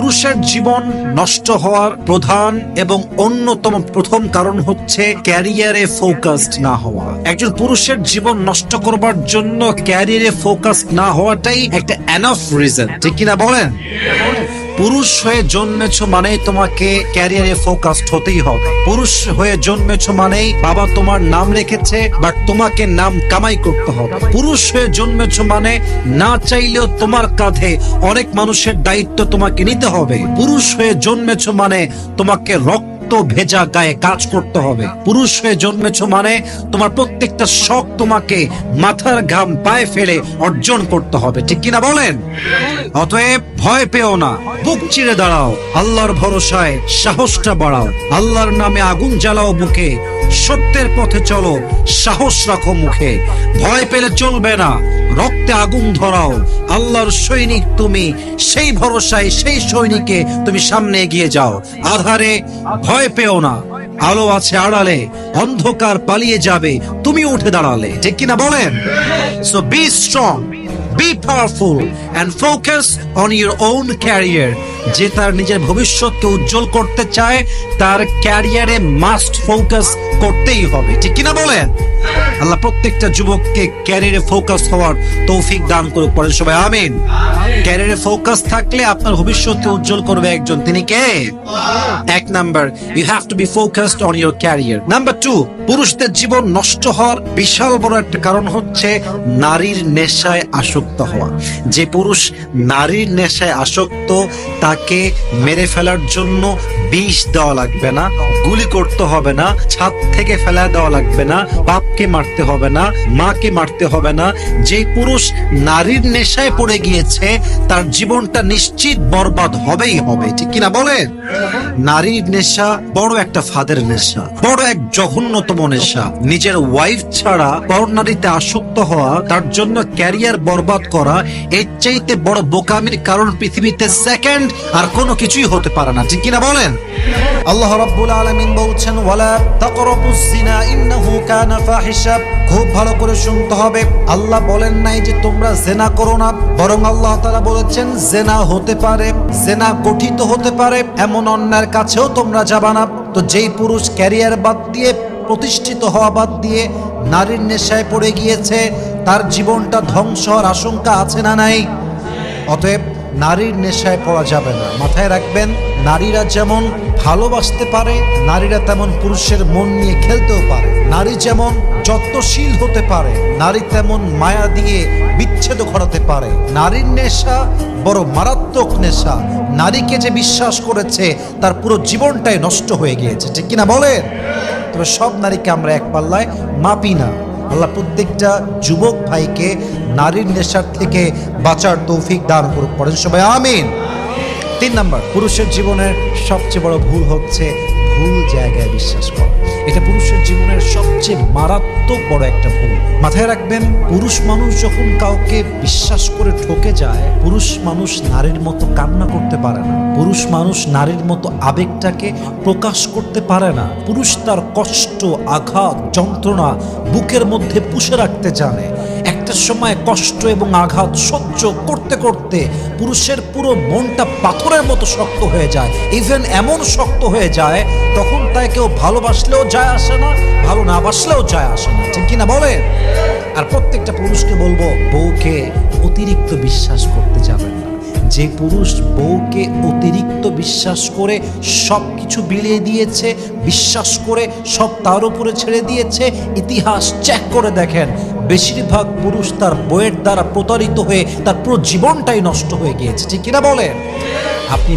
পুরুষের জীবন নষ্ট হওয়ার প্রধান এবং অন্যতম প্রথম কারণ হচ্ছে ক্যারিয়ারে ফোকাসড না হওয়া। একজন পুরুষের জীবন নষ্ট করবার জন্য ক্যারিয়ারে ফোকাসড না হওয়াটাই একটা এনাফ রিজন ঠিক কিনা বলেন? পুরুষ হয়ে জন্মেছ মানেই তোমাকে ক্যারিয়ারে ফোকাসড হতেই হবে। পুরুষ হয়ে জন্মেছ মানেই বাবা তোমার নাম রেখেছে বা তোমাকে নাম কামাই করতে হবে। পুরুষ হয়ে জন্মেছ মানে না চাইলেও তোমার কাঁধে অনেক মানুষের দায়িত্ব তোমাকে নিতে হবে। পুরুষ হয়ে জন্মেছ মানে তোমাকে রক্ত ভেজা গায়ে কাজ করতে হবে। পুরুষ হয়ে জন্মেছ মানে তোমার প্রত্যেকটা শখ তোমাকে মাথার ঘাম পায়ে ফেলে অর্জন করতে হবে। ঠিক কিনা বলেন? অতএব ভয় পেও না। বুক চিরে দাঁড়াও। আল্লাহর ভরসায় সাহসটা বাড়াও। আল্লাহর নামে আগুন জ্বালাও বুকে। সত্যের পথে চলো, সাহস রাখো মুখে। ভয় পেলে চলবে না, রক্তে আগুন ধরাও। আল্লাহর সৈনিক তুমি, সেই ভরসায় সেই সৈনিকে তুমি সামনে এগিয়ে যাও। আধারে ভয় পেও না, আলো আছে আড়ালে, অন্ধকার পালিয়ে যাবে, তুমি উঠে দাঁড়ালে। ঠিক কিনা বলেন? So be strong be powerful and focus on your own career যে তার নিজের ভবিষ্যৎকে উজ্জ্বল করতে চায়, তার ক্যারিয়ারে মাস্ট ফোকাস করতেই হবে। ঠিক কিনা বলেন? আল্লাহ প্রত্যেকটা যুবককে ক্যারিয়ারে ফোকাস হওয়ার তৌফিক দান করুক পরে সবাই, আমিন। ক্যারিয়ারে ফোকাস থাকলে আপনার ভবিষ্যৎকে উজ্জ্বল করবে একজন। তিনি কে? এক number you have to be focused on your career number two পুরুষদের জীবন নষ্ট হওয়ার বিশাল বড় একটা কারণ হচ্ছে নারীর নেশায় আসক্ত হওয়া। যে পুরুষ নারীর নেশায় আসক্ত তাকে মেরে ফেলার জন্য বিষ দেওয়া লাগবে না, গুলি করতে হবে না, ছাদ থেকে ফেলা দেওয়া লাগবে না, বাপকে মারতে হবে না, মাকে মারতে হবে না। যে পুরুষ নারীর নেশায় পড়ে গিয়েছে, তার জীবনটা নিশ্চিত বরবাদ হবেই হবে, ঠিক কিনা বলেন? নারীর নেশা বড় একটা ফাদের নেশা, বড় এক জঘন্যতম নেশা। নিজের ওয়াইফ ছাড়া পর নারীতে আসক্ত হওয়া, তার জন্য ক্যারিয়ার বরবাদ করা, এর চাইতে বড় বোকামির কারণ পৃথিবীতে সেকেন্ড আর কোনো কিছুই হতে পারে না। ঠিক কিনা বলেন? আল্লাহ রাব্বুল আলামিন বলছেন, ওয়ালা তাকরাবুজ জিনা ইন্নাহু কানা ফাহিশা খুব ভালো করে শুনতে হবে। আল্লাহ বলেন নাই যে তোমরা জেনা করো না। বরং আল্লাহ তাআলা বলেছেন, জেনা হতে পারে, জেনা গঠিত হতে পারে। এমন অন্যায়ের কাছেও তোমরা যাবা না। তো যেই পুরুষ ক্যারিয়ার বাদ দিয়ে, প্রতিষ্ঠিত হওয়া বাদ দিয়ে নারীর নেশায় পড়ে গিয়েছে, তার জীবনটা ধ্বংস হওয়ার আশঙ্কা আছে না নাই? অতএব নারীর নেশায় পড়া যাবে না। মাথায় রাখবেন, নারীরা যেমন ভালোবাসতে পারে, নারীরা তেমন পুরুষের মন নিয়ে খেলতেও পারে। নারী যেমন যত্নশীল হতে পারে, নারী তেমন মায়া দিয়ে বিচ্ছেদ ঘটাতে পারে। নারীর নেশা বড় মারাত্মক নেশা। নারীকে যে বিশ্বাস করেছে, তার পুরো জীবনটাই নষ্ট হয়ে গিয়েছে। ঠিক কিনা বলেন? তবে সব নারীকে আমরা এক পাল্লায় মাপি না। আল্লাহ প্রত্যেকটা যুবক ভাইকে নারীর নেশার থেকে বাঁচার তৌফিক দান করুক, পড়েন সবাই, আমিন। তিন নম্বর, পুরুষের জীবনের সবচেয়ে বড় ভুল হচ্ছে ভুল জায়গায় বিশ্বাস করা। এটা পুরুষের জীবনের সবচেয়ে মারাত্মক বড় একটা ভুল। মাথায় রাখবেন, পুরুষ মানুষ যখন কাউকে বিশ্বাস করে ঠকে যায়, পুরুষ মানুষ নারীর মতো কান্না করতে পারে না। পুরুষ মানুষ নারীর মতো আবেগটাকে প্রকাশ করতে পারে না। পুরুষ তার কষ্ট, আঘাত, যন্ত্রণা বুকের মধ্যে পুষে রাখতে জানে। একটা সময় কষ্ট এবং আঘাত সহ্য করতে করতে পুরুষের পুরো মনটা পাথরের মতো শক্ত হয়ে যায়। ইভেন এমন শক্ত হয়ে যায়, তখন তাই কেউ ভালোবাসলেও যায় আসে না, ভালো না বাসলেও যায় আসে না। ঠিক কিনা বলে আর প্রত্যেকটা পুরুষকে বলব, বউকে অতিরিক্ত বিশ্বাস করতে যাবেন না। যে পুরুষ বউকে অতিরিক্ত বিশ্বাস করে সব কিছু বিলিয়ে দিয়েছে, বিশ্বাস করে সব তার উপরে ছেড়ে দিয়েছে। ইতিহাস চেক করে দেখেন, বেশিরভাগ পুরুষ তার বইয়ের দ্বারা প্রতারিত হয়ে তার পুরো জীবনটাই নষ্ট হয়ে গিয়েছে, ঠিক কিনা বলেন? আপনি